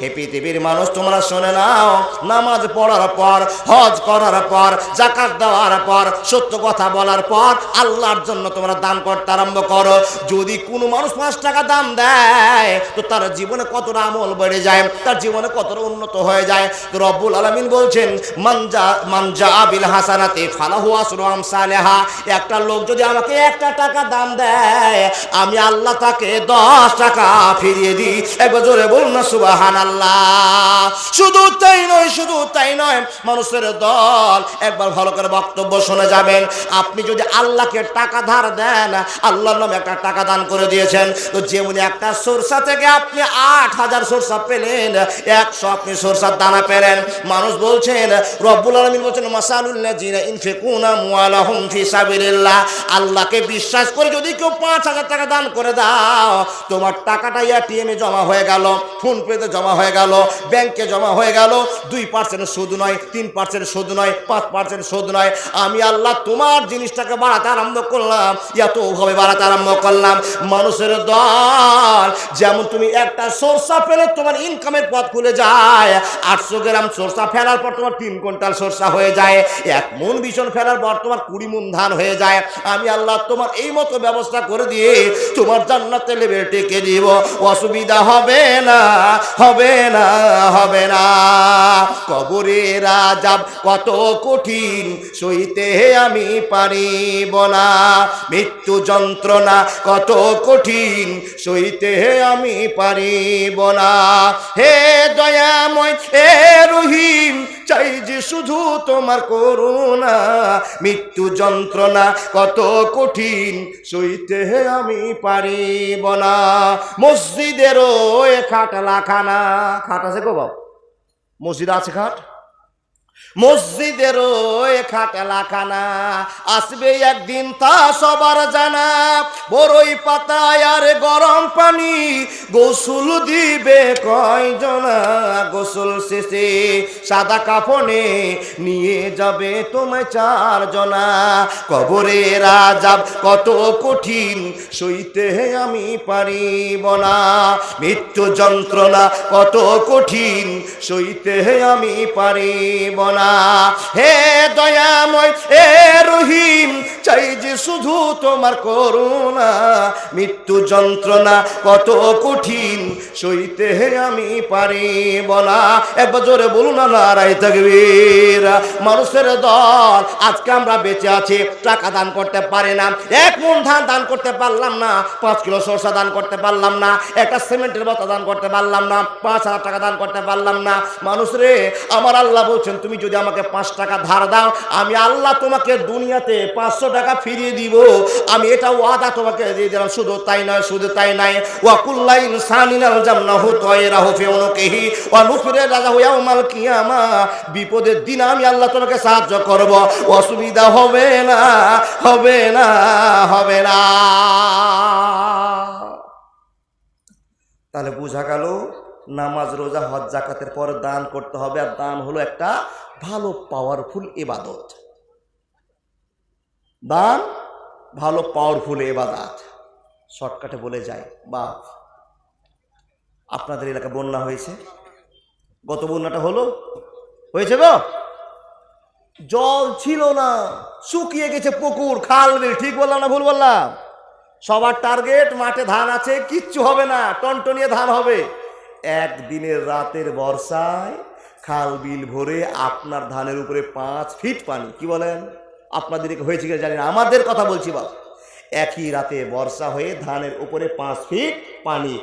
হে পৃথিবীর মানুষ, তোমরা শুনে নাও, নামাজ পড়ার পর, হজ করার পর, যাকাত দেওয়ার পর, সত্য কথা বলার পর, আল্লাহর জন্য তোমরা দান করতে আরম্ভ করো। যদি কোনো মানুষ পাঁচ টাকা দান দেয়, তো তার জীবনে কতটা আমল বেড়ে যায়, তার জীবনে কতটা উন্নত হয়ে যায়? তো রব্বুল আলামিন বলছেন মানজা মানজা বিল হাসানাতে ফালাহু আসরু আমসালেহা। একটা লোক যদি আমাকে একটা টাকা দান দেয় আমি আল্লাহ তাকে দশ টাকা ফিরিয়ে দিই। একবার জোরে বলুন না সুবাহান আল্লাহ শুধু তাই নয়, শুধু তাই নয়, মানুষের দল একবার ভালো করে বক্তব্য শুনে যাবেন। আপনি যদি আল্লাহকে টাকা ধার দেন, আল্লাহর নামে একটা টাকা দান করে দিয়েছেন, তো যেমনি একটা সরষা থেকে আপনি আট হাজার সরষা পেলেন, একশো আপনি সরষার দানা পেলেন। মানুষ বলছেন, রব্বুল আলমিন বলছেন মাসালুল্লাহ জিনা ইনফিকুনা মুআলাহুম ফি সাবিলিল্লাহ। আল্লাহকে বিশ্বাস করে যদি কেউ পাঁচ হাজার টাকা দান করে দাও। তোমার টাকাটা এটিএমে জমা হয়ে গেল ফোন পেতে জমা হয়ে গেল ব্যাংকে জমা হয়ে গেল। দুই পার্সেন্ট সুদ নয়, তিন পার্সেন্ট সুদ নয়, পাঁচ পার্সেন্ট সুদ নয়। আমি আল্লাহ তোমার জিনিসটাকে বাড়াতে আরম্ভ করলাম, এতভাবে বাড়াতে আরম্ভ করলাম। মানুষের দল, যেমন তুমি একটা সরষা পেলে তোমার ইনকামের পথ খুলে যায়, আটশো গ্রাম সরষা ফেলার পর তোমার তিন কুইন্টাল সরষা হয়ে যায়, এক মন ভীষণ ফেলার পর তোমার কুড়ি মন ধান হয়ে যায়। আমি আল্লাহ তোমার এই মতো ব্যবস্থা করে দিয়ে তোমার জান্নাতে লেবে টেকে দিব অসুবিধা হবে না হবে না হবে না। কবরে রাজাব কত কঠিন, সইতে আমি পারিব না। মৃত্যু যন্ত্রণা কত কঠিন, সইতে আমি পারিব না। হে দয়াময়, হে চাই যে শুধু তোমার করুণা, মৃত্যু যন্ত্রণা কত কঠিন, সইতে আমি পারিব না। মসজিদেরও এ খাট লাখানা। খাট আছে গো বাবু। মসজিদ আছে খাট? মসজিদেরও খাট লাখানা, আসবে একদিন তা সবার জানা। বড়ই পাতায় আর গরম পানি, গোসল দিবে কয়জনা? গোসল শেষে সাদা কাফনে নিয়ে যাবে তোমায় চারজনা। কবরে রাজাব কত কঠিন, সইতে আমি পারিব না। মৃত্যু যন্ত্রণা কত কঠিন, সইতে আমি পারিব না হে দয়াময় হে রহিম, চাই যে শুধু তোমার করুণা, মৃত্যু যন্ত্রণা কত কঠিন, সইতে হে আমি পারিব না একবার জোরে বলুন না নারাই থাকবীর মানুষের দল, আজকে আমরা বেঁচে আছি, টাকা দান করতে পারি না, এক মন ধান দান করতে পারলাম না, পাঁচ কিলো সরষা দান করতে পারলাম না, একটা সিমেন্টের বতা দান করতে পারলাম না, পাঁচ হাজার টাকা দান করতে পারলাম না। মানুষ রে আমার আল্লাহ বলছেন, তুমি যদি আমাকে পাঁচ টাকা ধার দাও, আমি আল্লাহ তোমাকে দুনিয়াতে পাঁচশো টাকা ফিরিয়ে দিব। আমি এটা ওয়াদা তোমাকে দিয়ে দিলাম, শুধু তাই নয়, শুধু তাই নাই। ওয়াকুল্লা ইনসানিনাল ফি ওয়া কিয়ামা। বিপদের দিন আমি আল্লাহ তোমাকে সাহায্য করব। অসুবিধা হবে না হবে না হবে না। তাহলে বোঝা গেল, নামাজ, রোজা, হজ, জাকাতের পর দান করতে হবে, আর দান হলো একটা ভালো পাওয়ারফুল এবাদত। দান, ভালো পাওয়ারফুল এবাদাত। শর্টকাটে বলে যায় বা আপনাদের এলাকা বন্যা হয়েছে। গত বন্যাটা হলো, হয়েছে গো? জল ছিল না, শুকিয়ে গেছে পুকুর, খাল বিল ঠিক বললাম না ভুল বললাম? সবার টার্গেট মাঠে ধান আছে, কিচ্ছু হবে না, টনটনিয়ে ধান হবে। একদিনের রাতের বর্ষায় খাল বিল ভরে আপনার ধানের উপরে পাঁচ ফিট পানি। কি বলেন? আপনাদের হয়েছে কিনা জানি না। আমাদের কথা বলছি বাবা একই রাতে বর্ষা হয়ে ধানের উপরে পাঁচ ফিট পানি।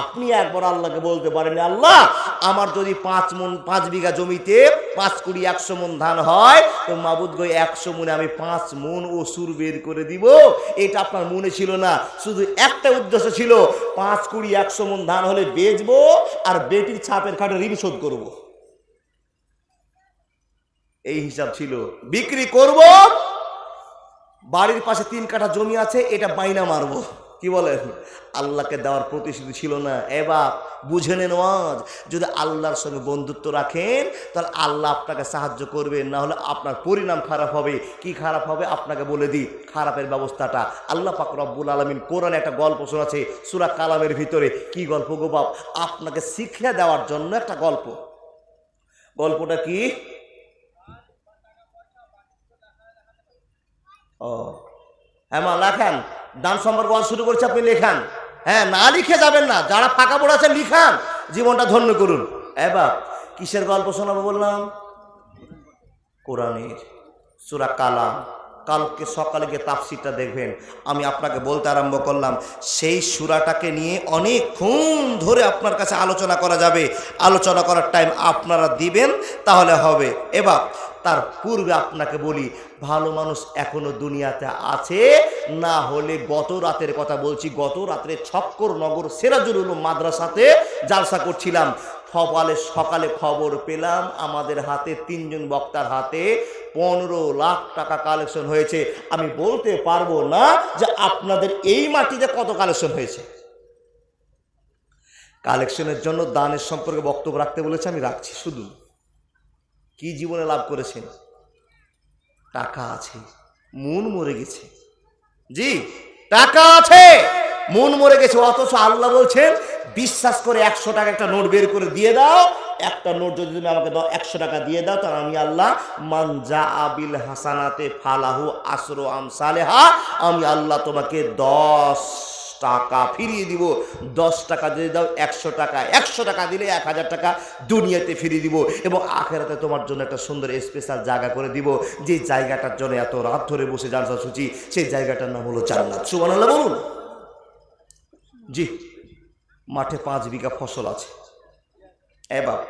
আপনি একবার আল্লাহকে বলতে পারেন, আল্লাহ, আমার যদি পাঁচ মন, পাঁচ বিঘা জমিতে পাঁচ কুড়ি, একশো মন ধান হয়, তো মাবুদ গই একশো মনে আমি পাঁচ মন ওসুর বের করে দিব। এটা আপনার মনে ছিল না। শুধু একটা উদ্দেশ্য ছিল, পাঁচ কুড়ি, একশো মন ধান হলে বেচবো আর বেটির ছাপের খাটে ঋণ শোধ করব। এই হিসাব ছিল। বিক্রি করব, বাড়ির পাশে তিন কাঠা জমি আছে, এটা বাইনা মারবো। কি বলেন? আল্লাহকে দেওয়ার প্রতিশ্রুতি ছিল না। এবার বুঝে নেন যদি আল্লাহর সঙ্গে বন্ধুত্ব রাখেন, তাহলে আল্লাহ আপনাকে সাহায্য করবে না হলে আপনার পরিণাম খারাপ হবে। কি খারাপ হবে? আপনাকে বলে দিই, খারাপের ব্যবস্থাটা। আল্লাহ পাক রব্বুল আলমিন কোরআনে একটা গল্প শোনাচ্ছে, সুরা কালামের ভিতরে। কি গল্প গো বাপ? আপনাকে শিক্ষা দেওয়ার জন্য একটা গল্প। গল্পটা কি? ও। হ্যাঁ লেখান। দান সম্পর্ক শুরু করছে আপনি, লেখান। হ্যাঁ না লিখে যাবেন না, যারা ফাঁকা পড়ে আছেন, লিখান। জীবনটা ধন্য করুন। এবার কিসের গল্প শোনাবো বললাম? কোরআনের সুরা কালাম। কালকে সকালে গিয়ে তাফসিরটা দেখবেন। আমি আপনাকে বলতে আরম্ভ করলাম, সেই সুরাটাকে নিয়ে অনেকক্ষণ ধরে আপনার কাছে আলোচনা করা যাবে। আলোচনা করার টাইম আপনারা দিবেন, তাহলে হবে। এবার তার পূর্বে আপনাকে বলি, ভালো মানুষ এখনও দুনিয়াতে আছে, না হলে গত রাতের কথা বলছি, গত রাত্রে ছক্কর নগর সিরাজুল উলুম মাদ্রাসাতে জালসা করছিলাম। সকালে সকালে খবর পেলাম, আমাদের হাতে তিনজন বক্তার হাতে পনেরো লাখ টাকা কালেকশন হয়েছে। আমি বলতে পারব না যে আপনাদের এই মাটিতে কত কালেকশন হয়েছে। কালেকশনের জন্য দানের সম্পর্কে বক্তব্য রাখতে বলেছে, আমি রাখছি শুধু। কি জীবনে লাভ করেছেন? টাকা আছে, মন মরে গেছে। জি, টাকা আছে, মন মরে গেছে। অথচ আল্লাহ বলছেন, বিশ্বাস করে একশো টাকা একটা নোট বের করে দিয়ে দাও। একটা নোট যদি তুমি আমাকে দাও, একশো টাকা দিয়ে দাও, তাহলে আমি আল্লাহ মানজা আবিল হাসানাতে ফালাহু আসরো আম সালেহা, আমি আল্লাহ তোমাকে দশ টাকা, ফিরিয়ে দিব। দশ টাকা দিয়ে দাও, একশো টাকা। একশো টাকা দিলে এক হাজার টাকা দুনিয়াতে ফিরিয়ে দিব এবং আখেরাতে তোমার জন্য একটা সুন্দর স্পেশাল জায়গা করে দিব। যে জায়গাটার জন্য এত রাত ধরে বসে জানসা সূচি সেই জায়গাটার নাম হলো জান্নাত। সুবান বলুন। জি, মাঠে পাঁচ বিঘা ফসল আছে। এবার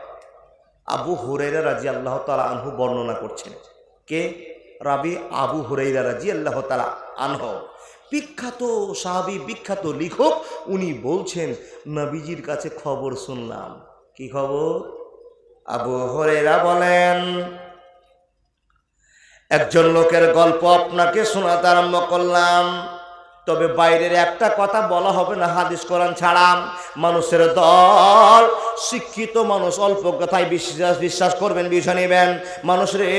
আবু হুরাইরা রাজি আল্লাহ তালা আনহু বর্ণনা করছেন। কে? রাবি আবু হুরাইরা রাজি আল্লাহ তালা আনহ। বিখ্যাত সাহাবি, বিখ্যাত লেখক, উনি বলছেন, নবীজির কাছে খবর শুনলাম। কি খবর? আবু হরেরা বলেন, একজন লোকের গল্প আপনাকে শোনাতে আরম্ভ করলাম। তবে বাইরের একটা কথা বলা হবে না, হাদিস, কোরআন ছাড়া মানুষের দল। শিক্ষিত মানুষ অল্প কথায় বিশ্বাস বিশ্বাস করবেন, বিষয় নেবেন। মানুষ রে,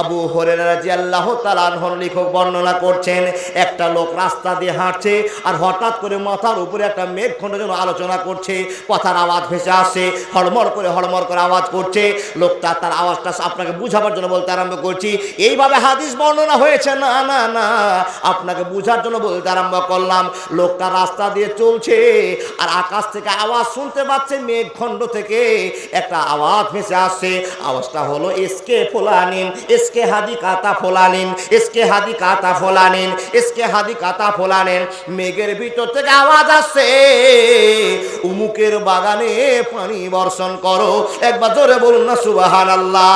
আবু হরের রাজি আল্লাহ তালানহর লেখক বর্ণনা করছেন, একটা লোক রাস্তা দিয়ে হাঁটছে আর হঠাৎ করে মাথার উপরে একটা মেঘখণ্ড যেন আলোচনা করছে, কথার আওয়াজ ভেসে আসে হড়মড় করে হড়মড় করে আওয়াজ করছে। লোকটা তার আওয়াজটা আপনাকে বুঝাবার জন্য বলতে আরম্ভ করছি, এইভাবে হাদিস বর্ণনা হয়েছে? না না না। আপনাকে বুঝার জন্য বলতে আরম্ভ করলাম, লোকটা রাস্তা দিয়ে চলছে আর আকাশ থেকে আওয়াজ শুনতে পাচ্ছে, মেঘখণ্ড থেকে একটা আওয়াজ ভেসে আসছে। আওয়াজটা হলো এসকে ফোলানিন এসকে হাদি কাতা ফোলানিন এসকে হাদি কাতা ফোলানিন এসকে হাদি কাতা ফোলানিন। মেঘের ভিতর থেকে আওয়াজ আসছে। উমুকের বাগানে পানি বর্ষণ করো। একবার জোরে বলুন না সুবাহান আল্লাহ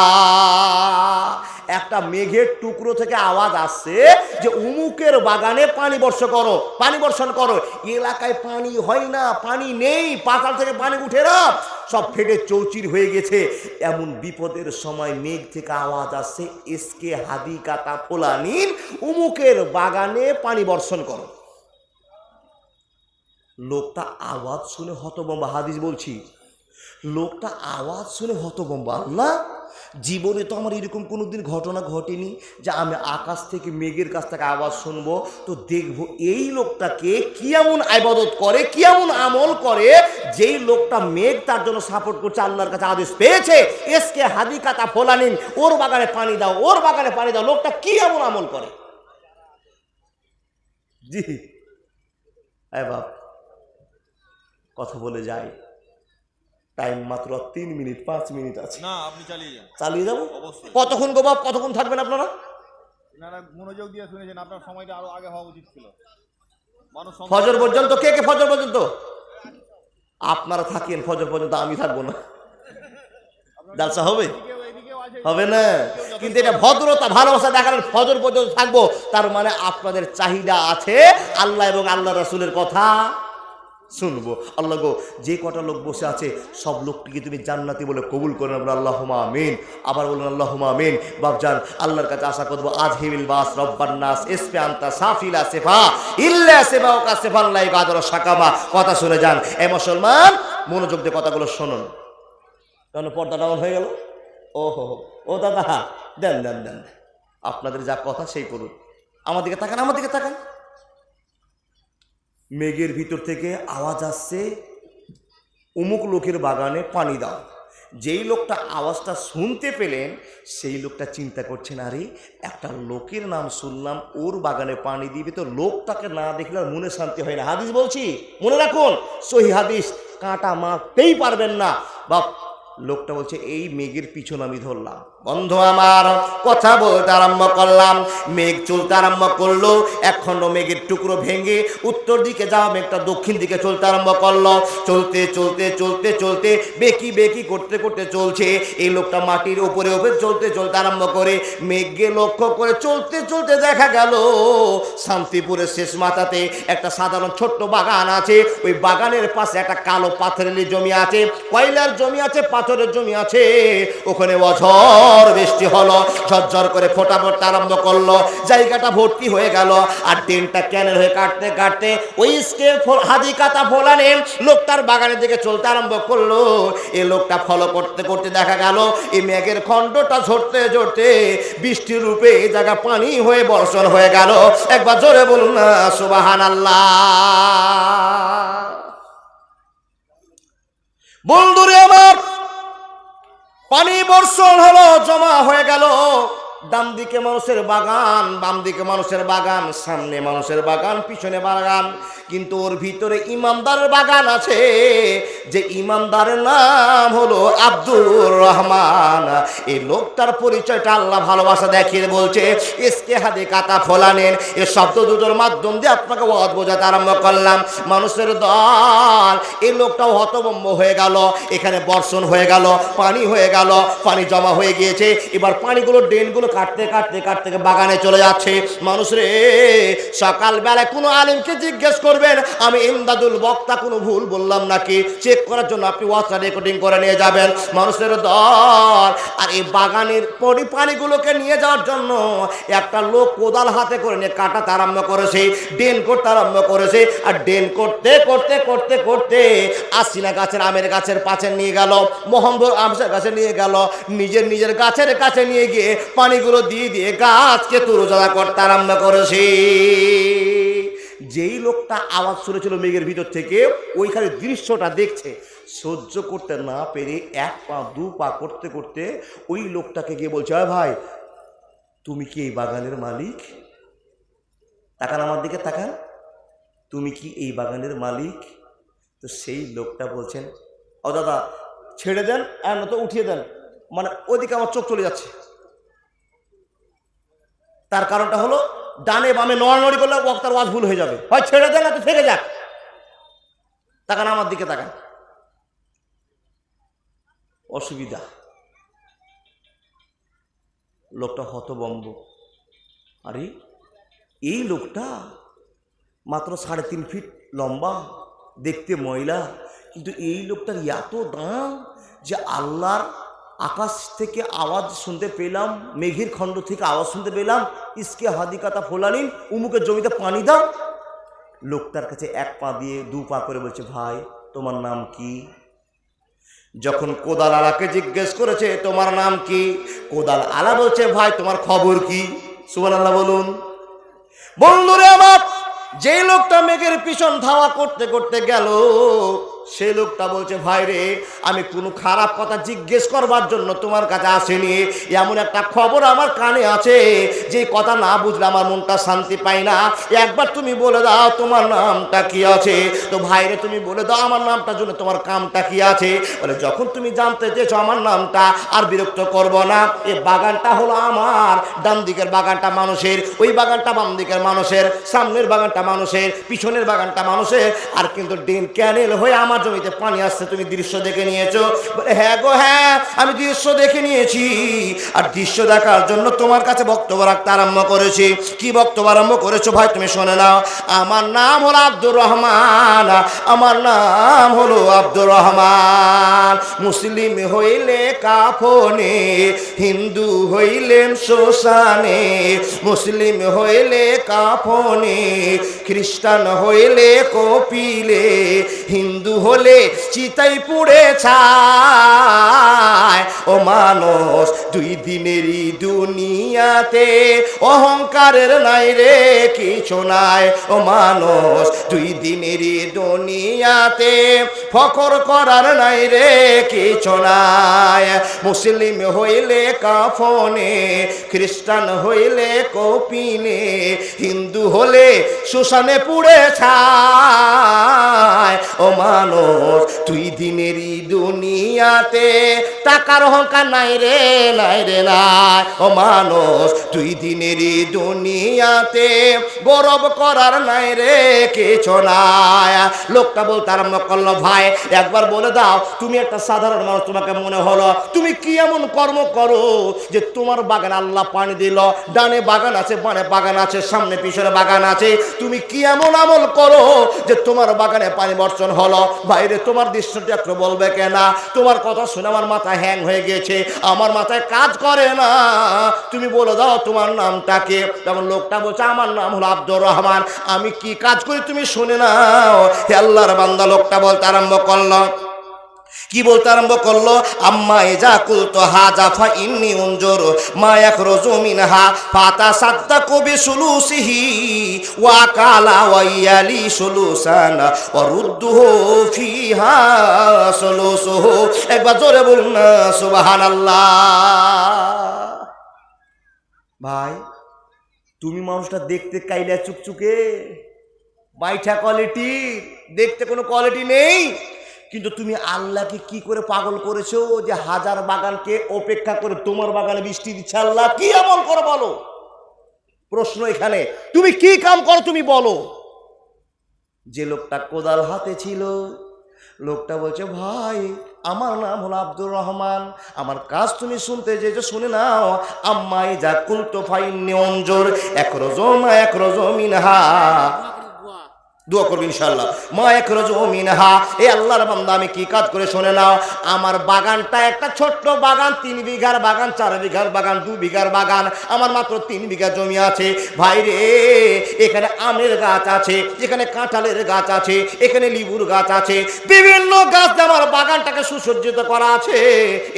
একটা মেঘের টুকরো থেকে আওয়াজ আসছে যে উমুকের বাগানে পানি বর্ষ করো, পানি বর্ষণ করো। এলাকায় পানি হয় না, পানি নেই, পাতাল থেকে পানি উঠে না। সব ফেটে চৌচির হয়ে গেছে। এমন বিপদের সময় মেঘ থেকে আওয়াজ আসছে, এসকে হাদি কাতা ফোলানিন উমুকের বাগানে পানি বর্ষণ করো। লোকটা আওয়াজ শুনে হতবম্বা, হাদিস বলছি, লোকটা আওয়াজ শুনে হতবম্বা, আল্লাহ। জীবনে তো আমার এরকম কোনো দিন ঘটনা ঘটেনি যে আমি আকাশ থেকে মেঘের কাছ থেকে আওয়াজ শুনব, তো দেখব এই লোকটাকে কি এমন আবাদত করে, কি এমন আমল করে, যেই লোকটা মেঘ তার জন্য সাপোর্ট করছে, আল্লাহর কাছে আদেশ পেয়েছে এসকে ফোলা নিন ওর বাগানে পানি দাও, ওর বাগানে পানি দাও, লোকটা কি এমন আমল করে? জি। বাপ, কথা বলে যাই। টাইম মাত্র তিন মিনিট পাঁচ মিনিট আছে। না আপনি চালিয়ে যান। চালিয়ে যাব? কতক্ষণ গো বাপ কতক্ষণ থাকবেন আপনারা? আপনারা মনোযোগ দিয়ে শুনেছেন আপনার সময়টা আরও আগে হওয়া উচিত ছিল। ফজর পর্যন্ত? কে কে ফজর পর্যন্ত? আপনারা থাকেন ফজর পর্যন্ত আমি থাকব না। জালসা হবে? হবে না। কিন্তু এটা ভদ্রতা ভালোবাসা দেখানোর ফজর পর্যন্ত থাকব। তার মানে আপনাদের চাহিদা আছে আল্লাহ এবং আল্লাহ রাসুলের কথা। শুনব। আল্লাহ গো, যে কটা লোক বসে আছে, সব লোকটিকে তুমি জান্নাতি বলে কবুল করেন আমরা আল্লাহ আমিন। আবার বলুন আল্লাহ আমিন। বাবজান আল্লাহর কাছে আশা করব আজ হিবিল বাস, রব্বান নাস এসপে আন্তা, সাফিলা সেফা, ইল্লা সেফা ওকা সেফান লাই গাদর সাকামা কথা শুনে যান। এ মুসলমান, মনোযোগ দিয়ে কথাগুলো শুনুন। কেন পর্দা ডাউন হয়ে গেল? ও হো। ও দাদা দেন দেন দেন। আপনাদের যা কথা সেই করুন। আমার দিকে তাকান, আমার দিকে তাকান। মেঘের ভিতর থেকে আওয়াজ আসছে, অমুক লোকের বাগানে পানি দাও। যেই লোকটা আওয়াজটা শুনতে পেলেন, সেই লোকটা চিন্তা করছেন, আরে, একটা লোকের নাম শুনলাম, ওর বাগানে পানি দিবে। তো লোকটাকে না দেখলে আর মনে শান্তি হয় না। হাদিস বলছি, মনে রাখুন, সহি হাদিস, কাঁটা মারতেই পারবেন না। বা লোকটা বলছে, এই মেঘের পিছন আমি ধরলাম। বন্ধু আমার, কথা বলতে আরম্ভ করলাম। মেঘ চলতে আরম্ভ করল খণ্ড মেঘের টুকরো ভেঙে উত্তর দিকে যাওয়া মেঘটা দক্ষিণ দিকে চলতে আরম্ভ করল। চলতে চলতে চলতে চলতে বেকি বেকি করতে করতে চলছে। এই লোকটা মাটির উপরে উপরে চলতে চলতে আরম্ভ করে মেঘকে লক্ষ্য করে চলতে চলতে দেখা গেল, শান্তিপুরের শেষ মাথাতে একটা সাধারণ ছোট্ট বাগান আছে। ওই বাগানের পাশে একটা কালো পাথরের জমি আছে, কয়লার জমি আছে পাথরের জমি আছে, ওখানে অঝর বৃষ্টি হলো, ঝরঝর করে ফোটা পড়তে আরম্ভ করল, জায়গাটা ভর্তি হয়ে গেল, আর ট্রেনটা ক্যানেল হয়ে কাটতে কাটতে ওই স্কেল হাদি কাতা ফোলানে লোকটার বাগানের দিকে চলতে আরম্ভ করল। এই লোকটা ফলো করতে করতে দেখা গেল এই মেঘের খণ্ডটা ঝরতে ঝরতে বৃষ্টির রূপে এই জায়গা পানি হয়ে বর্ষণ হয়ে গেল। একবার জোরে বলুন না সুবাহান আল্লাহ বন্ধুরে আমার পানি বর্ষণ হলো জমা হয়ে গেল। ডান দিকে মানুষের বাগান, বাম দিকে মানুষের বাগান, সামনে মানুষের বাগান, পিছনে বাগান। কিন্তু ওর ভিতরে ইমামদারের বাগান আছে। যে ইমামদারের নাম হলো আব্দুর রহমান। এই লোকটার পরিচয়টা আল্লাহ ভালোবাসা দেখিয়ে বলছে, এসকে হাতে কাতা ফোলানেন। এ শব্দ দুটোর মাধ্যম দিয়ে আপনাকে ওয়াদ বোঝাতে আরম্ভ করলাম। মানুষের দল এই লোকটাও হতবম্ব হয়ে গেল। এখানে বর্ষণ হয়ে গেল, পানি হয়ে গেল, পানি জমা হয়ে গিয়েছে। এবার পানিগুলো ড্রেনগুলো কাটতে কাটতে কাটতে বাগানে চলে যাচ্ছে। মানুষ রে, সকালবেলায় কোনো আলিমকে জিজ্ঞেস করবেন, আমি ইমদাদুল বক্তা, কোনো ভুল বললাম নাকি? চেক করার জন্য আপনি ওয়াচটা রেকর্ডিং করে নিয়ে যাবেন। মানুষের দল, আর এই বাগানের পরি পানিগুলোকে নিয়ে যাওয়ার জন্য একটা লোক কোদাল হাতে করে নিয়ে কাটাতে আরম্ভ করেছে ডেন করতে আরম্ভ করেছে, আর ডেন করতে করতে করতে করতে আশিনা গাছের আমের গাছের পাশে নিয়ে গেল, মোহাম্মদ আমসের কাছে নিয়ে গেল, নিজের নিজের গাছের কাছে নিয়ে গিয়ে পানিগুলো দিয়ে দিয়ে গাছকে তুরোজা করতে আরম্ভ করেছে। যেই লোকটা আওয়াজ শুনেছিল মেঘের ভিতর থেকে, ওইখানে দৃশ্যটা দেখছে। সহ্য করতে না পেরে এক পা, দু পা করতে করতে ওই লোকটাকে গিয়ে বলছে, "আয় ভাই, তুমি কি এই বাগানের মালিক? তাকান আমার দিকে, তাকান। তুমি কি এই বাগানের মালিক? তো সেই লোকটা বলছেন, ও দাদা, ছেড়ে দেন, আর তো উঠিয়ে দেন। মানে ওদিকে আমার চোখ চলে যাচ্ছে। তার কারণটা হলো, ডানে বামে নড়ানড়ি করলে বক্তার ওয়াজ ভুল হয়ে যাবে। হয় ছেড়ে দেন না তো থেকে যাক। তাকান আমার দিকে তাকান। অসুবিধা। লোকটা হতবম্ব। আরে, এই লোকটা মাত্র সাড়ে তিন ফিট লম্বা, দেখতে ময়লা, কিন্তু এই লোকটার এত দাম যে আল্লাহর আকাশ থেকে আওয়াজ শুনতে পেলাম, মেঘের খণ্ড থেকে আওয়াজ শুনতে পেলাম, ইসকে হাদিকাতা ফোলানিন উমুকের জমিতে পানি দাও। লোকটার কাছে এক পা দিয়ে দু পা করে বলছে, ভাই, তোমার নাম কি? যখন কোদাল আলাকে জিজ্ঞেস করেছে, তোমার নাম কি? কোদাল আলা বলছে, ভাই, তোমার খবর কি? সুমান আল্লাহ বলুন। বন্ধুরে আমার যে লোকটা মেঘের পিছন ধাওয়া করতে করতে গেল সে লোকটা বলছে, ভাই রে, আমি কোনো খারাপ কথা জিজ্ঞেস করবার জন্য তোমার কাছে আসেনি। এমন একটা খবর আমার কানে আছে। যে কথা না বুঝলে আমার মনটা শান্তি পায় না। একবার তুমি বলে দাও তোমার নামটা কি আছে? তো ভাই রে, তুমি বলে দাও আমার নামটার জন্য তোমার কামটা কি আছে? বলে, যখন তুমি জানতে চেয়েছো আমার নামটা, আর বিরক্ত করব না। এই বাগানটা হলো আমার। ডান দিকের বাগানটা মানুষের, ওই বাগানটা বাম দিকের মানুষের, সামনের বাগানটা মানুষের, পিছনের বাগানটা মানুষের। আর কিন্তু ডেন ক্যানেল হয়ে আমার আমার জমিতে পানি আসছে, তুমি দৃশ্য দেখে নিয়েছো। বলে হ্যাঁ গো হ্যাঁ আমি দৃশ্য দেখে নিয়েছি। আর দৃশ্য দেখার জন্য তোমার কাছে বক্তব্য রাখতে আরম্ভ করেছি। কি বক্তব্য আরম্ভ করেছ ভাই, তুমি শোনে নাও। আমার নাম হলো আব্দুর রহমান, আমার নাম হলো আব্দুর রহমান। মুসলিম হইলে কাফনে, হিন্দু হইলেন শ্মশানে। মুসলিম হইলে কাফনে, খ্রিস্টান হইলে কপিলে, হিন্দু হলে চিতাই পুড়ে ছায় ও মানুষ, দুই দিনেরই দুনিয়াতে অহংকারের নাই রে, কিছু নাই। ও মানুষ, দুই দিনেরই দুনিয়াতে ফকর করার নাই রে, কিছু নাই। মুসলিম হইলে কাফনে, খ্রিস্টান হইলে কপিনে, হিন্দু হলে শ্মশানে পুড়ে ছায়। ও মানুষ তুই দিনেরই দুনিয়াতে টাকার অহংকার নাই রে নাই রে, নাই। ও মানুষ তুই দিনেরই দুনিয়াতে গৌরব করার নাই রে, কিছু নাই। লোকটা বলতে আরম্ভ করল, ভাই, একবার বলে দাও, তুমি একটা সাধারণ মানুষ, তোমাকে মনে হলো, তুমি কি এমন কর্ম করো যে তোমার বাগান আল্লাহ পানি দিল? ডানে বাগান আছে বানে বাগান আছে, সামনে পিছনে বাগান আছে। তুমি কি এমন আমল করো যে তোমার বাগানে পানি বর্ষণ হলো? বাইরে তোমার দৃশ্যটি একটু বলবে কেনা? তোমার কথা শুনে আমার মাথা হ্যাং হয়ে গেছে আমার মাথায় কাজ করে না। তুমি বলে দাও তোমার নামটাকে। তখন লোকটা বলছে, আমার নাম হলো আব্দুর রহমান। আমি কি কাজ করি তুমি শুনে নাও। আল্লাহর বান্দা, লোকটা বলতে আরম্ভ করল। কি বলতে আরম্ভ করল? আম্মা এজা কুলতো হা জাফা ইন্নি উঞ্জর মা এক রজমিন হা পাতা সাত্তা কবি সুলুসিহি ওয়া কালা ওয়াইয়ালি সুলুসান ও রুদ্দুহ ফিহা সুলুসুহ। একবার জোরে বলুন না, সুবহানাল্লাহ। ভাই, তুমি মানুষটা দেখতে কাইলা চুকচুকে। বাইঠা কোয়ালিটি দেখতে কোনো কোয়ালিটি নেই। কিন্তু তুমি আল্লাহকে কি করে পাগল করেছ যে হাজার বাগানকে অপেক্ষা করে তোমার বাগানে বৃষ্টি দিচ্ছে আল্লাহ? কি এমন করো বলো? প্রশ্ন এখানে। তুমি কি কাম করো তুমি বলো। যে লোকটা কোদাল হাতে ছিল, লোকটা বলছে, ভাই, আমার নাম হলো আব্দুর রহমান। আমার কাজ তুমি শুনতে যে শুনে নাও। আম্মাই যা কুলতো ফাইন অঞ্জর, এক রজমা এক রজমিনহা দোয়া করবি ইনশাল্লাহ মা এক রজমিনহা এ আল্লাহর বান্দা, আমি কি কাজ করে শুনে নাও। আমার বাগানটা একটা ছোট্ট বাগান, তিন বিঘার বাগান, চার বিঘার বাগান, দু বিঘার বাগান। আমার মাত্র তিন বিঘা জমি আছে। ভাই রে, এখানে আমের গাছ আছে, এখানে কাঁঠালের গাছ আছে, এখানে লিবুর গাছ আছে। বিভিন্ন গাছ আমার বাগানটাকে সুসজ্জিত করা আছে।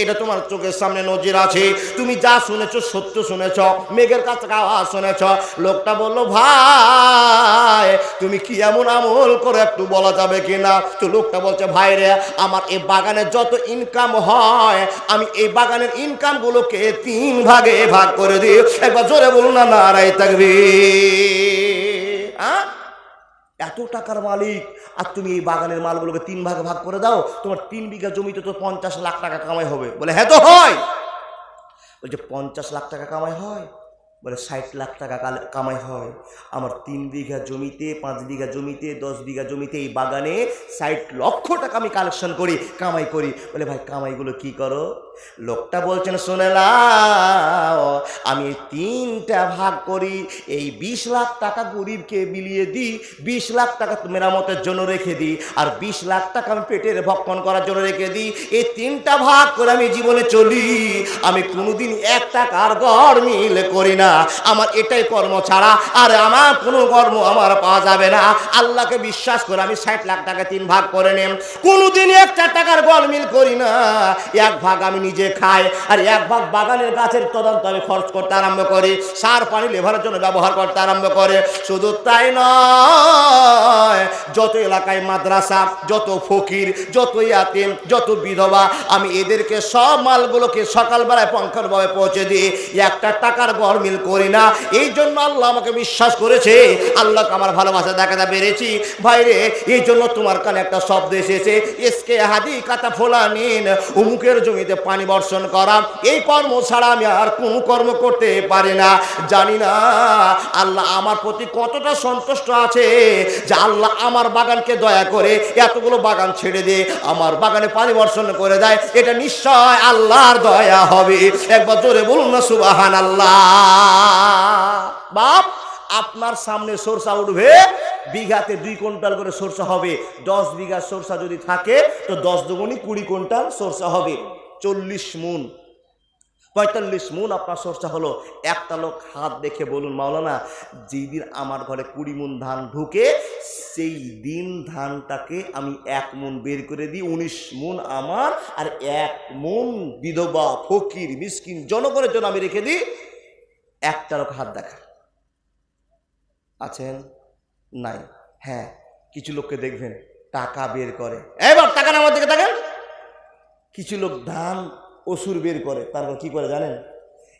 এটা তোমার চোখের সামনে নজির আছে। তুমি যা শুনেছো, সত্য শুনেছ, মেঘের কাছে আওয়াজ শুনেছ। লোকটা বলল, ভাই, তুমি কি এমন আমল করে একটু বলা যাবে কিনা? তো লোকটা বলছে, ভাই রে, আমার এই বাগানে যত ইনকাম হয়, আমি এই বাগানের ইনকাম গুলোকে তিন ভাগে ভাগ করে দিই। একবার জোরে বলুন না নারাই থাকবি এত টাকার মালিক, আর তুমি এই বাগানের মালগুলোকে তিন ভাগে ভাগ করে দাও, তোমার তিন বিঘা জমিতে তো পঞ্চাশ লাখ টাকা কামাই হবে। বলে হ্যাঁ তো হয়। বলছে, পঞ্চাশ লাখ টাকা কামাই হয়? বলে ষাট লাখ টাকা কামাই হয়। আমার তিন বিঘা জমিতে, পাঁচ বিঘা জমিতে, দশ বিঘা জমিতে এই বাগানে ষাট লক্ষ টাকা আমি কালেকশন করি, কামাই করি। বলে ভাই, কামাইগুলো কি করো? লোকটা বলছেন, শোনে আমি তিনটা ভাগ করি। এই বিশ লাখ টাকা গরিবকে বিলিয়ে দিই, বিশ লাখ টাকা মেরামতের জন্য রেখে দিই, আর বিশ লাখ টাকা আমি পেটের ভক্ষণ করার জন্য রেখে দিই। এই তিনটা ভাগ করে আমি জীবনে চলি। আমি কোনোদিন এক টাকার গড় মিল করি না। আমার এটাই কর্ম ছাড়া, আর আমার কোনো কর্ম আমার পাওয়া যাবে না। আল্লাহকে বিশ্বাস করে আমি ষাট লাখ টাকা তিন ভাগ করে নেম। কোনোদিন এক চার টাকার গড় মিল করি না। এক ভাগ আমি নিজে খাই আর এক ভাগ বাগানের গাছের তদন্ত আমি খরচ করতে আরম্ভ করি। সার, পানি লেভারের জন্য ব্যবহার করতে আরম্ভ করে। শুধু তাই নয়, যত এলাকায় মাদ্রাসা, যত ফকির, যত ইয়াতিম, যত বিধবা, আমি এদেরকে সব মালগুলোকে সকালবেলায় পঙ্খানভাবে পৌঁছে দিই। একটা টাকার গরমিল করি না। এই জন্য আল্লাহ আমাকে বিশ্বাস করেছে। আল্লাহকে আমার ভালোবাসা দেখাতে পেরেছি। ভাইরে এই জন্য তোমার কানে একটা শব্দ এসেছে। এসকে হাদি কাতা ফোলা নিন উমুকের জমিতে পানি পানি বর্ষণ করা, এই কর্ম ছাড়া আমি আর কোনো কর্ম করতে পারি না। জানি না আল্লাহ আমার প্রতি কতটা সন্তুষ্ট আছে যে আল্লাহ আমার বাগানকে দয়া করে এতগুলো বাগান ছেড়ে দিয়ে আমার বাগানে পানি বর্ষণ করে দেয়। এটা নিশ্চয় আল্লাহর দয়া হবে। একবার জোরে বলুন না সুবাহান আল্লাহ বাপ, আপনার সামনে সরষা উঠবে, বিঘাতে দুই কুইন্টাল করে সরষা হবে। দশ বিঘা সরষা যদি থাকে, তো দশ দুগুণি কুড়ি কুইন্টাল সরষা হবে। চল্লিশ মুন। পঁয়তাল্লিশ মুন আপনার সরষা হলো। একটা লোক হাত দেখে বলুন, মাওলানা, যেই দিন আমার ঘরে কুড়ি মুন ধান ঢুকে, সেই দিন ধানটাকে আমি এক মুন বের করে দিই, উনিশ মুন আমার আর এক মুন বিধবা, ফকির, মিসকিন, জনগণের জন্য আমি রেখে দিই। একটা লোক হাত দেখা। আছেন? নাই। হ্যাঁ কিছু লোককে দেখবেন, টাকা বের করে। এবার টাকা আমার দিকে দেখেন কিছু লোক ধান, অসুর বের করে। তারপর কি করে জানেন?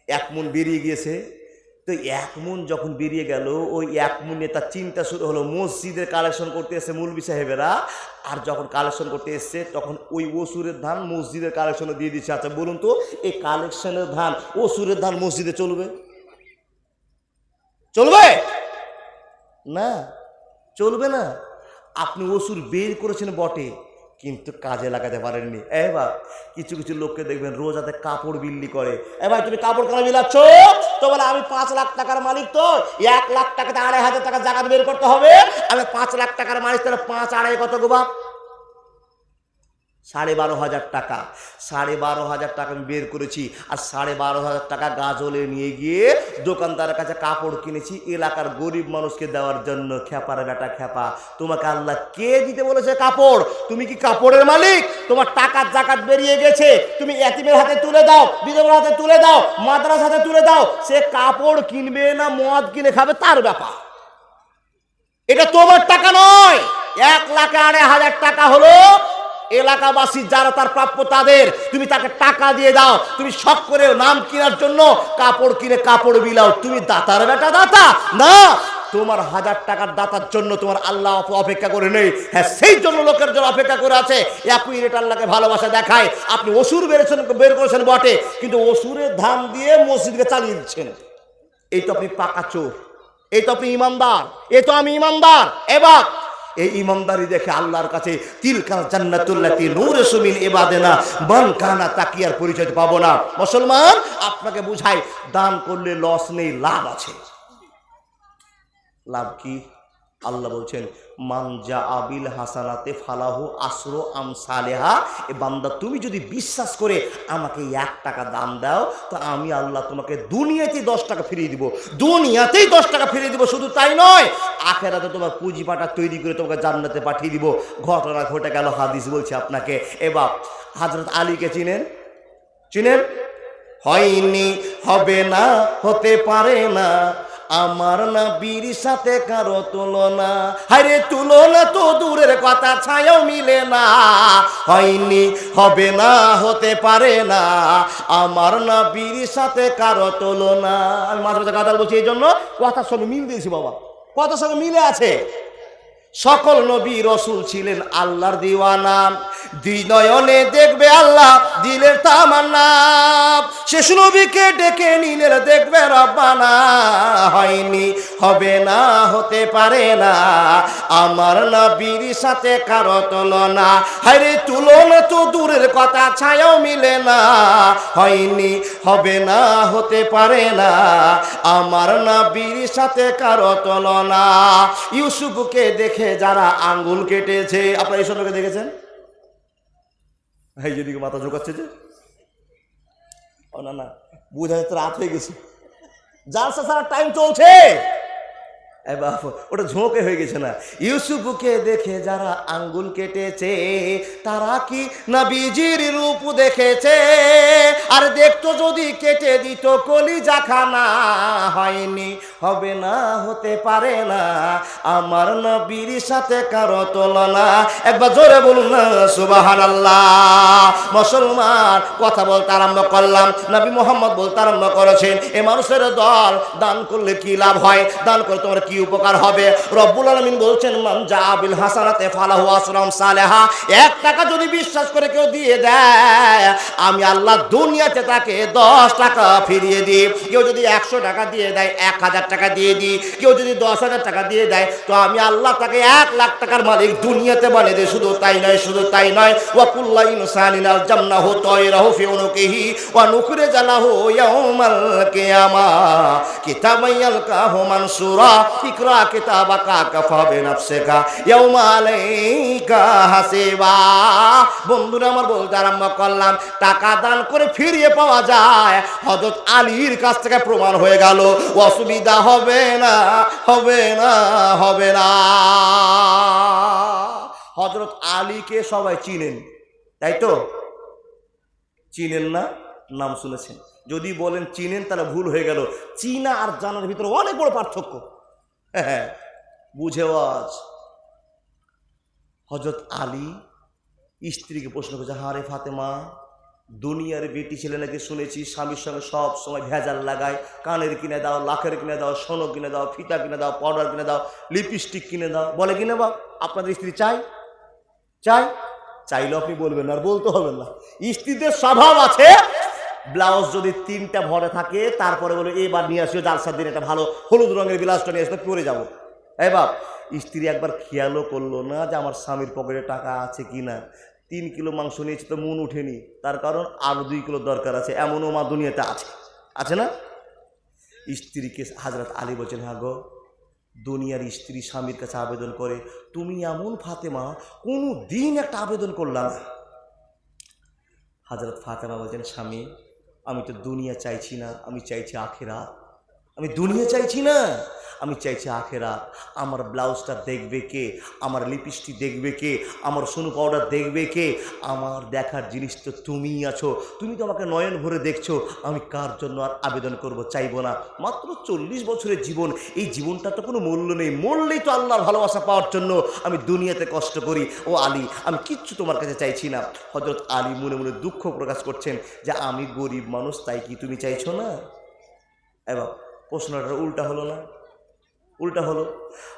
এক মন বেরিয়ে গিয়েছে। তো এক মন যখন বেরিয়ে গেল, ওই এক মনে তার চিন্তা শুরু হলো, মসজিদের কালেকশন করতে এসে মৌলবি সাহেবেরা। আর যখন কালেকশন করতে এসছে, তখন ওই অসুরের ধান মসজিদের কালেকশনে দিয়ে দিচ্ছে। আচ্ছা বলুন তো, এই কালেকশনের ধান, অসুরের ধান মসজিদে চলবে? চলবে? না চলবে না। আপনি অসুর বের করেছেন বটে। কিন্তু কাজে লাগাতে পারেননি। এবার কিছু কিছু লোককে দেখবেন রোজ হাতে কাপড় বিল্লি করে। এবার তুমি কাপড় কেন বিলাচ্ছ? তো বলে, আমি পাঁচ লাখ টাকার মালিক তো। এক লাখ টাকাতে আড়াই হাজার টাকা জাকাত বের করতে হবে। আমি পাঁচ লাখ টাকার মালিক, তাহলে পাঁচ আড়াই কত গোবা? সাড়ে বারো হাজার টাকা। সাড়ে বারো হাজার টাকা আমি বের করেছি আর সাড়ে বারো হাজার টাকা গাজলে নিয়ে গিয়ে দোকানদারের কাছে কাপড় কিনেছি, এলাকার গরিব মানুষকে দেওয়ার জন্য। খেপার বেটা খেপা তোমাকে আল্লাহ কে দিতে বলেছে কাপড়? তুমি কি কাপড়ের মালিক? তোমার টাকার জাকাত বেরিয়ে গেছে। তুমি এতিমের হাতে তুলে দাও, বিধবার হাতে তুলে দাও মাদ্রাস হাতে তুলে দাও। সে কাপড় কিনবে না, মদ কিনে খাবে, তার ব্যাপার। এটা তোমার টাকা নয়। এক লাখ আড়াই হাজার টাকা হলো এলাকাবাসী যারা তার প্রাপ্য তাদের, তুমি তাকে টাকা দিয়ে দাও, তুমি শখ করে নাম কেনার জন্য কাপড় কিনে কাপড় বিলাও, তুমি দাতার বেটা দাতা? না, তোমার হাজার টাকার দাতার জন্য তোমার আল্লাহ অপ- অপেক্ষা করে নেই। হ্যাঁ সেই জন্য লোকের জন্য অপেক্ষা করে আছে। একই রেট আল্লাহকে ভালোবাসা দেখায়। আপনি অসুর বেড়েছেন বের করেছেন বটে, কিন্তু অসুরের ধান দিয়ে মসজিদকে চালিয়ে দিচ্ছেন। এই তো আপনি পাকা চোর, এই তো আপনি ইমানদার, এই তো আমি ইমানদার। এবার এই ইমানদারি দেখে আল্লাহর কাছে তিলকাল জান্নাতুল্লাতি নূরে সুমিন এবাদেনা মান কানা তাকিয়ার পরিচয় পাবো না। মুসলমান, আপনাকে বুঝাই, দান করলে লস নেই, লাভ আছে। লাভ কি? আল্লাহ বলছেন মানজা আবিল হাসানাতে ফালাহু আসরো আম সালেহা। এ বান্দা, তুমি যদি বিশ্বাস করে আমাকে এক টাকা দাম দাও, তো আমি আল্লাহ তোমাকে দুনিয়াতেই দশ টাকা ফিরিয়ে দিব। দুনিয়াতেই দশ টাকা ফিরিয়ে দিব, শুধু তাই নয়, আখেরাতে তোমার পুঁজি পাটা তৈরি করে তোমাকে জান্নাতে পাঠিয়ে দিব। ঘটনা ঘটে গেল, হাদিস বলছে আপনাকে। এবার হাজরত আলীকে চিনেন? চিনেন? হয়নি, হবে না, হতে পারে না। আমার না বীর সাথে কারও তুলনা। হাইরে তুলনা তো দূরের কথা, ছায়াও মিলে না। হয়নি, হবে না, হতে পারে না। আমার না বীর সাথে কারও তুলনা। আমি মাঝে কাদাল বলছি এই জন্য কথার সঙ্গে মিল দিয়েছি বাবা। কথার সঙ্গে মিলে আছে। সকল নবী রসুল ছিলেন আল্লাহর দিওয়ানা। দুই নয়নে দেখবে আল্লাহ দিলের তামান্না। শেষ নবীকে ডেকে নিলেন, দেখবে রব্বানা। হয়নি, হবে না, হতে পারে না। আমার নবীর সাথে কারও তুলনা। হায়রে, তুলনা তো দূরের কথা, ছায়াও মিলে না। হয়নি, হবে না, হতে পারে না। আমার নবীর সাথে কারও তুলনা। ইউসুফকে দেখে যারা আঙ্গুল কেটেছে। আপনারা এই লোকে দেখেছেন? এই যেদিকে মাথা ঝোঁকাচ্ছে যে। না না, বোঝা যাচ্ছে রাত হয়ে গেছে। জালসা সারা টাইম চলছে। ওটা ঝোঁকে হয়ে গেছে না। ইউসুফকে দেখে যারা আঙ্গুল কেটেছে, তারা কি নবীজির রূপ দেখেছে? আর দেখতো যদি কেটে দিত, কলিজা খানা হয়নি। হবে না, হতে পারে না। আমার নবীর সাথে কারও তুলনা। একবার জোরে বলুন না সুবাহান মুসলমান, কথা বলতে আরম্ভ করলাম। নবী মোহাম্মদ বলতে আরম্ভ করেছেন, এ মানুষের দল, দান করলে কি লাভ হয়? দান করে তোমার কি উপকার হবে? রব্বুল আলমিন বলছেন, মান জা বিল হাসানাতে ফালাহু আসলাম সালেহা। এক টাকা যদি বিশ্বাস করে কেউ দিয়ে দেয়, আমি আল্লাহ দুনিয়াতে তাকে দশ টাকা ফিরিয়ে দিই। কেউ যদি একশো টাকা দিয়ে দেয়, এক হাজার টাকা দিয়ে দিই। কেউ যদি দশ হাজার টাকা দিয়ে দেয়, তো আমি আল্লাহ তাকে এক লাখ টাকার মালিক দুনিয়াতে বলে দিই শুধু তাই নয়, শুধু তাই নয় ওয়াকুল্লা ইনসানিন আল জান্নাহু তায়রাহু ফি উনুকিহি ওয়া নুখরিজা লাহু ইয়াউমাল কিয়ামা। কিতাবান ইয়ালকাহু মানসুরা, ইকরা কিতাবাকা কাফা বিনাফসিকা, ইয়াউমা আলাইকা হাসিবা। বন্ধুরা, আমার বলতে আরম্ভ করলাম, টাকা দান করে ফিরিয়ে পাওয়া যায়। হযরত আলীর কাছ থেকে প্রমাণ হয়ে গেল অসুবিধা হবে না হবে না হবে না। হযরত আলীকে সবাই চিনেন, তাই তো? চিনেন না? নাম শুনেছেন। যদি বলেন চিনেন, তাহলে ভুল হয়ে গেল। চীনা আর জানার ভিতরে অনেক বড় পার্থক্য। হ্যাঁ বুঝেও আজ হজরত আলী স্ত্রীকে প্রশ্ন করছে, হারে ফাতেমা দুনিয়ার বেটি ছেলে নাকি শুনেছি, স্বামীর সঙ্গে সব সময় ভেজাল লাগায়, কানের কিনে দাও লাখের কিনে দাও, সোনো কিনে দাও, ফিতা কিনে দাও পাউডার কিনে দাও লিপস্টিক কিনে দাও। বলে কিনে বা আপনাদের স্ত্রী চাই চাই চাইলে আপনি বলবেন আর বলতে হবে না। স্ত্রীদের স্বভাব আছে ব্লাউজ যদি তিনটা ভরে থাকে, তারপরে বলে, এবার নিয়ে আসিও, জালসার দিন একটা ভালো হলুদ রঙের ব্লাউজটা নিয়ে আসলে পরে যাব। এই বাপ, স্ত্রী একবার খেয়ালও করল না যে আমার স্বামীর পকেটে টাকা আছে কি না তিন কিলো মাংস নিয়েছে তো মন উঠেনি। তার কারণ আরও দুই কিলো দরকার আছে, এমনও মা দুনিয়াতে আছে। আছে না? স্ত্রীকে হাজরত আলী বলছেন হ্যাঁ গো, দুনিয়ার স্ত্রী স্বামীর কাছে আবেদন করে, তুমি এমন ফাতেমা, কোনো দিন একটা আবেদন করলাম হাজরত ফাতেমা বলছেন, স্বামী, আমি তো দুনিয়া চাইছি না, আমি চাইছি আখেরা আমি দুনিয়া চাইছি না আমি চাইছি আখেরা, আমার ব্লাউজটা দেখবে কে, আমার লিপস্টিক দেখবে কে, আমার সোনু পাউডার দেখবে কে, আমার দেখার জিনিস তো তুমিই আছো, তুমি তো আমাকে নয়ন ভরে দেখছ, আমি কার জন্য আর আবেদন করব চাইব না? মাত্র চল্লিশ বছরের জীবন, এই জীবনটা তো কোনো মূল্য নেই, মরলেই তো আল্লাহর ভালোবাসা পাওয়ার জন্য আমি দুনিয়াতে কষ্ট করি। ও আলী, আমি কিচ্ছু তোমার কাছে চাইছি না। হজরত আলী মনে মনে দুঃখ প্রকাশ করছেন যে আমি গরিব মানুষ, তাই কি তুমি চাইছো না? এবার প্রশ্নটা উল্টা হলো না। উল্টা হলো।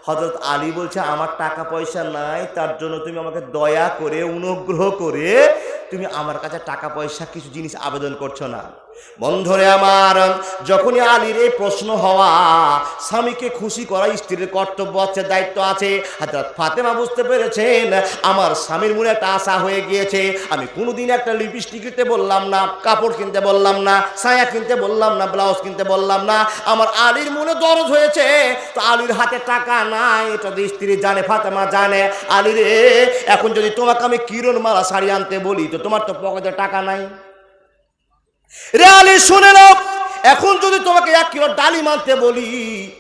হজরত আলী বলছে, আমার টাকা পয়সা নাই, তার জন্য তুমি আমাকে দয়া করে, অনুগ্রহ করে তুমি আমার কাছে টাকা পয়সা কিছু জিনিস আবেদন করছ না। বন্ধরে আমার, যখনই আলীর এই প্রশ্ন হওয়া, স্বামীকে খুশি করা স্ত্রীর কর্তব্য আছে, দায়িত্ব আছে। ফাতেমা বুঝতে পেরেছেন, আমার স্বামীর মনে একটা আশা হয়ে গিয়েছে। আমি কোনোদিন একটা লিপস্টিক কিনতে বললাম না, কাপড় কিনতে বললাম না, ছায়া কিনতে বললাম না, ব্লাউজ কিনতে বললাম না। আমার আলীর মনে দরজ হয়েছে। তো আলীর হাতে টাকা নাই, এটা তো স্ত্রী জানে, ফাতেমা জানে। আলী রে, এখন যদি তোমাকে আমি কিরণ মালা শাড়ি আনতে বলি, তো তোমার তো পকেটে টাকা নাই। রে আলী শুনে নাও। এখন যদি তোমাকে এক কিলো ডালিম আনতে বলি,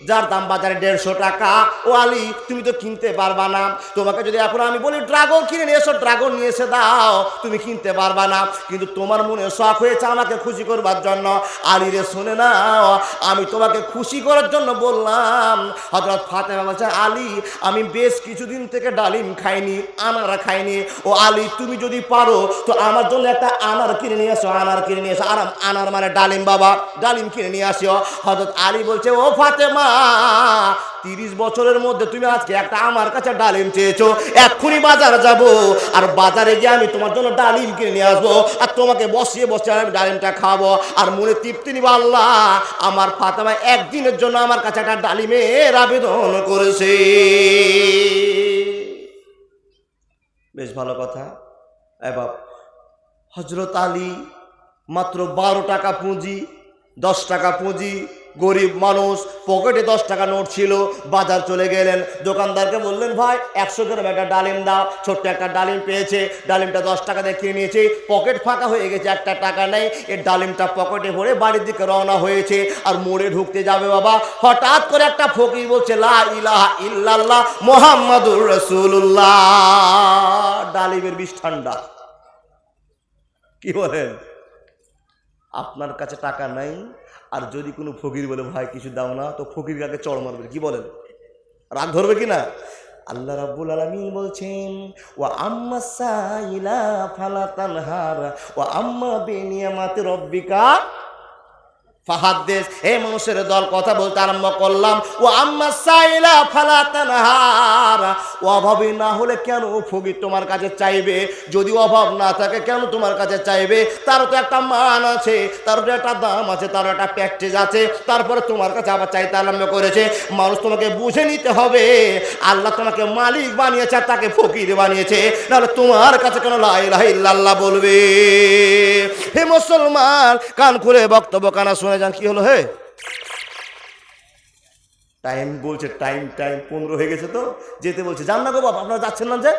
যার দাম বাজারে দেড়শো টাকা, ও আলী, তুমি তো কিনতে পারবা না। তোমাকে যদি এখন আমি বলি, ড্রাগন কিনে নিয়ে এসো, ড্রাগন নিয়ে এসে দাও তুমি কিনতে পারবা না। কিন্তু তোমার মনে শখ হয়েছে আমাকে খুশি করবার জন্য। আলী রে, শুনে নাও আমি তোমাকে খুশি করার জন্য বললাম। হজরত ফাতেমা বলছে, আলী, আমি বেশ কিছুদিন থেকে ডালিম খাইনি, আনার খাইনি। ও আলী, তুমি যদি পারো, তো আমার জন্য একটা আনার কিনে নিয়ে এসো, আনার কিনে নিয়ে এসো। আরাম, আনার মানে ডালিম বাবা। ডালিম কিনে নিয়ে আসিও। হজরত আলী বলছে, ও ফাতেমা, তিরিশ বছরের মধ্যে তুমি আজকে একটা আমার কাছে ডালিম চেয়েছো। এক্ষুনি বাজার যাব আর বাজারে গিয়ে আমি তোমার জন্য ডালিম কিনে নিয়ে আসব আর তোমাকে বসিয়ে বসে আমি ডালিমটা খাব আর মনে তৃপ্তি নিব আল্লাহ, আমার ফাতেমা একদিনের জন্য আমার কাছে একটা ডালিমের আবেদন করেছে। বেশ ভালো কথা। এবার হজরত আলী মাত্র বারো টাকা পুঁজি দশ টাকা পুঁজি, গরিব মানুষ, পকেটে দশ টাকা নোট ছিল, বাজার চলে গেলেন। দোকানদারকে বললেন, ভাই, একশো গ্রাম একটা ডালিম দাও, ছোট্ট একটা ডালিম পেয়েছে, ডালিমটা দশ টাকা দিয়ে কিনে নিয়েছে, পকেট ফাঁকা হয়ে গেছে, একটা টাকা নেই, এই ডালিমটা পকেটে ভরে বাড়ির দিকে রওনা হয়েছে, আর মোড়ে ঢুকতে যাবে বাবা। হঠাৎ করে একটা ফকির বলছে, লা ইলাহা ইল্লাল্লাহ মোহাম্মদুর রসুল্লাহ ডালিমের বিষ ঠান্ডা কি বলেন? আপনার কাছে টাকা নাই, আর যদি কোনো ফকির বলে, ভাই, কিছু দাও না, তো ফকির কাকে চড় মারবে, কি বলেন? রাগ ধরবে কি না? আল্লাহ রাব্বুল আলামিন বলছেন ও আম্মা সাইলা ফালা তানহার ও আম্মা বেনিয়ামাতে রব্বিকা ফাহাদ্দেশ হে মানুষের দল কথা বলতে আরম্ভ করলাম। ও আম্মা সাইলা ফালা তানহার অভাবী না হলে কেন ফকির তোমার কাছে চাইবে? যদি অভাব না থাকে কেন তোমার কাছে চাইবে? তার তো একটা মান আছে, তার তো একটা দাম আছে, তার একটা প্র্যাকটিস আছে, তারপরে তোমার কাছে আবার চাইতে আরম্ভ করেছে। মানুষ তোমাকে বুঝে নিতে হবে, আল্লাহ তোমাকে মালিক বানিয়েছে, তাকে ফকির বানিয়েছে। নাহলে তোমার কাছে কেন লা ইলাহা ইল্লাল্লাহ বলবে? হে মুসলমান, কান খুলে বক্তব্য কানা শুনে যান কি হলো, হে? টাইম বলছে টাইম টাইম পনেরো হয়ে গেছে তো। যেতে বলছে, যান না গো বাপ, আপনারা যাচ্ছেন না যে?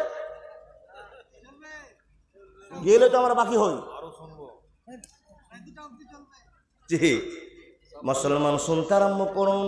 গেলে তো আমরা বাকি হই। জি। মুসলমান শুনতে আরম্ভ করুন।